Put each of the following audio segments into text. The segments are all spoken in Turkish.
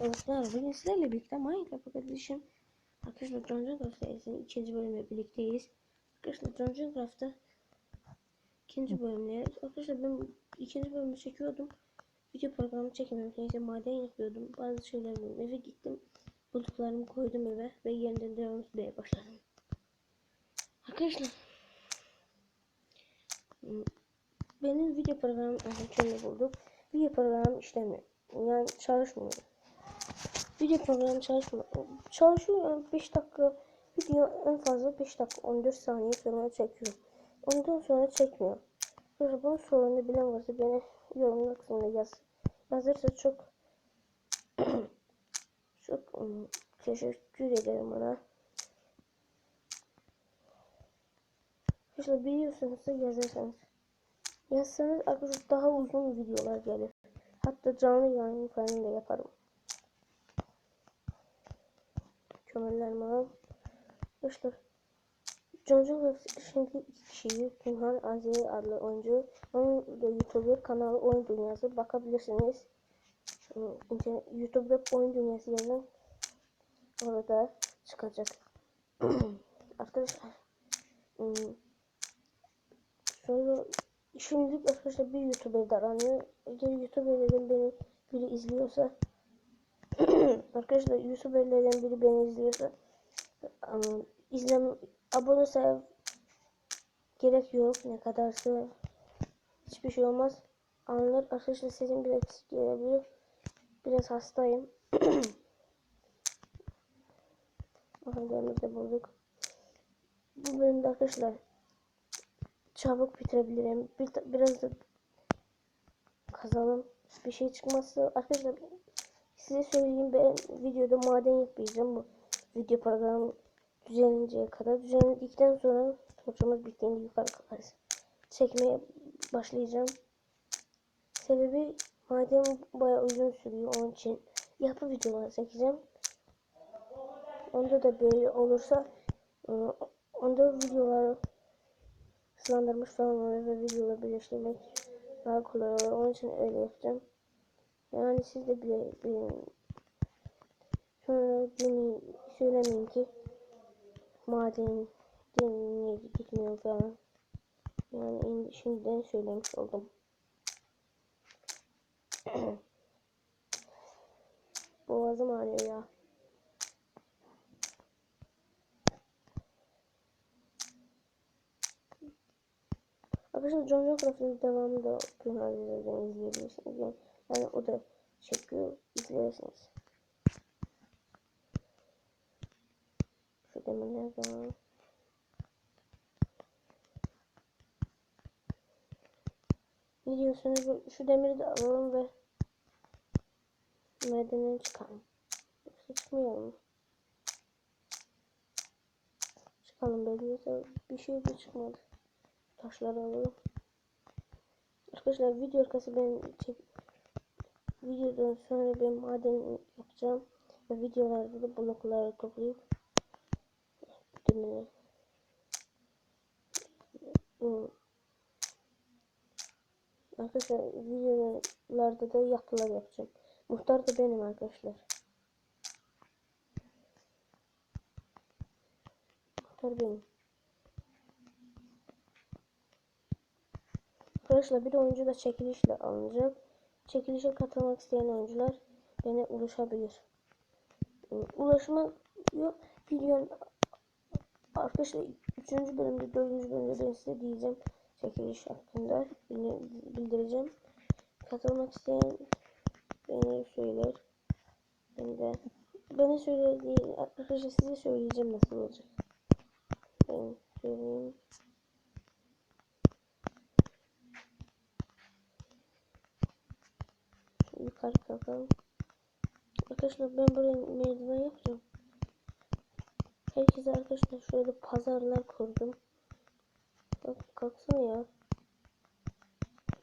Dostlar bugün sizlerle birlikte Minecraft Edition Arkadaşlar John Craft serisinin ikinci bölümüyle birlikteyiz. Arkadaşlar John Craft'ta ikinci bölümdeyiz. Arkadaşlar ben ikinci bölümü çekiyordum. Video programı çekmedim. Neyse maden yapıyordum. Bazı şeyler buldum. Eve gittim. Bulduklarımı koydum eve ve yeniden devam etmeye başladım. Arkadaşlar benim video programım şöyle bulduk. Video programım işlemiyor. Yani çalışmıyor. Video programı çalışmıyor. Çalışıyor yani 5 dakika video en fazla 5 dakika 14 saniye sonra çekiyor. Ondan sonra çekmiyor. Sonra bunun sorununu bilen varsa beni yorumlar kısmına yaz. Yazarsa çok çok um, teşekkür ederim ona. İşte biliyorsanız da yazarsanız. Yazsanız arkadaşlar daha uzun videolar gelir. Hatta canlı yayın falan da yaparım. Kömürlerimi alalım. Arkadaşlar John John şimdi iki kişiyi Günhan Aziz adlı oyuncu. Onun da YouTube kanalı Oyun Dünyası bakabilirsiniz. İnternet, YouTube'da Oyun Dünyası yazın. Orada çıkacak. Arkadaşlar sonra Şimdilik arkadaşlar bir YouTuber aranıyor. Eğer YouTuber'lerden beni biri izliyorsa arkadaşlar YouTuber'lerden biri beni izliyorsa um, izlem abone sayı gerek yok ne kadarsa hiçbir şey olmaz. Anlar arkadaşlar sesim biraz eksik gelebilir. Biraz hastayım. Bakın de bulduk. Bu bölümde arkadaşlar çabuk bitirebilirim. Bir, biraz da kazalım. Bir şey çıkmazsa arkadaşlar size söyleyeyim ben videoda maden yapmayacağım bu video programı düzenlinceye kadar. Düzenledikten sonra torçamız bittiğinde yukarı kalkarız. Çekmeye başlayacağım. Sebebi maden bayağı uzun sürüyor onun için yapı videoları çekeceğim. Onda da böyle olursa onda videoları hızlandırmış falan oluyor ve videoları birleştirmek daha kolay oluyor. Onun için öyle yapacağım. Yani siz de bile bilin. Sonra demeyin, söylemeyin ki maden niye gitmiyor falan. Yani şimdiden söylemiş oldum. Boğazım ağrıyor ya. Arkadaşlar John Craft'ın devamını da Pınar'dan izleyebilirsiniz. Yani, yani o da çekiyor. izlersiniz. Şu demirler de Ne diyorsunuz? Şu demiri de alalım ve madenden çıkalım. Yoksa çıkmayalım. Çıkalım böyle bir şey de çıkmadı taşları alalım. Arkadaşlar video arkası ben çek videodan sonra ben maden yapacağım ve videolarda da blokları toplayıp demiri Arkadaşlar videolarda da yapılar yapacağım. Muhtar da benim arkadaşlar. Muhtar benim. Arkadaşlar bir oyuncu da çekilişle alınacak. Çekilişe katılmak isteyen oyuncular bana ulaşabilir. Ulaşma yok. Videonun arkadaşlar 3. bölümde 4. bölümde ben size diyeceğim çekiliş hakkında bildireceğim. Katılmak isteyen beni söyler. Ben de bana söyler değil. Arkadaşlar size söyleyeceğim nasıl olacak. Ben söyleyeyim. Yukarı kalkalım. Arkadaşlar ben buraya merdiven yapacağım. Herkese arkadaşlar şöyle pazarlar kurdum. Bak kalksana ya.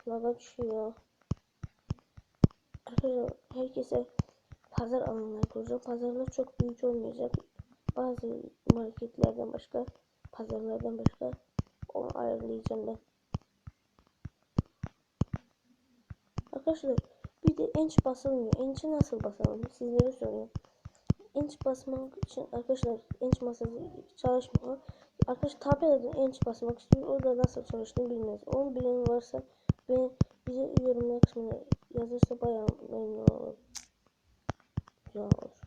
Lava düşüyor. Arkadaşlar herkese pazar alanlar kuracağım. Pazarlar çok büyük olmayacak. Bazı marketlerden başka, pazarlardan başka onu ayarlayacağım ben. Arkadaşlar Bir de enç basılmıyor. Enç'i nasıl basalım? Sizlere soruyorum. Enç basmak için arkadaşlar enç masası çalışmıyor. Arkadaşlar tabelada enç basmak istiyor. O da nasıl çalıştığını bilmez. Onu bilen varsa ve bize yorumlar kısmına yazırsa bayağı memnun olurum. Güzel olur.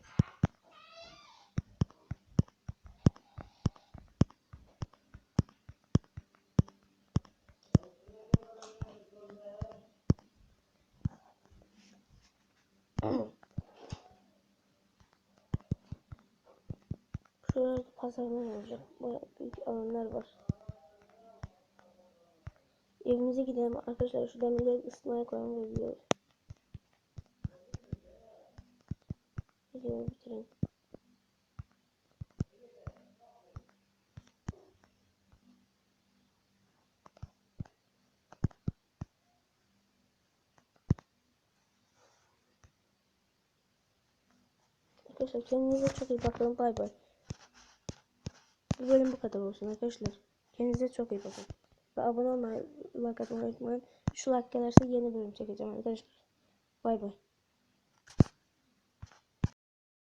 Şurada pazarlar olacak. Bayağı büyük alanlar var. Evimize gidelim arkadaşlar. Şu demirleri ısıtmaya koyalım ve gidiyoruz. Videoyu bitirelim. Arkadaşlar kendinize çok iyi bakın. Bay bay. Bu bölüm bu kadar olsun arkadaşlar. Kendinize çok iyi bakın. Ve abone olmayı, like atmayı unutmayın. Şu like gelirse yeni bölüm çekeceğim arkadaşlar. Bay bay.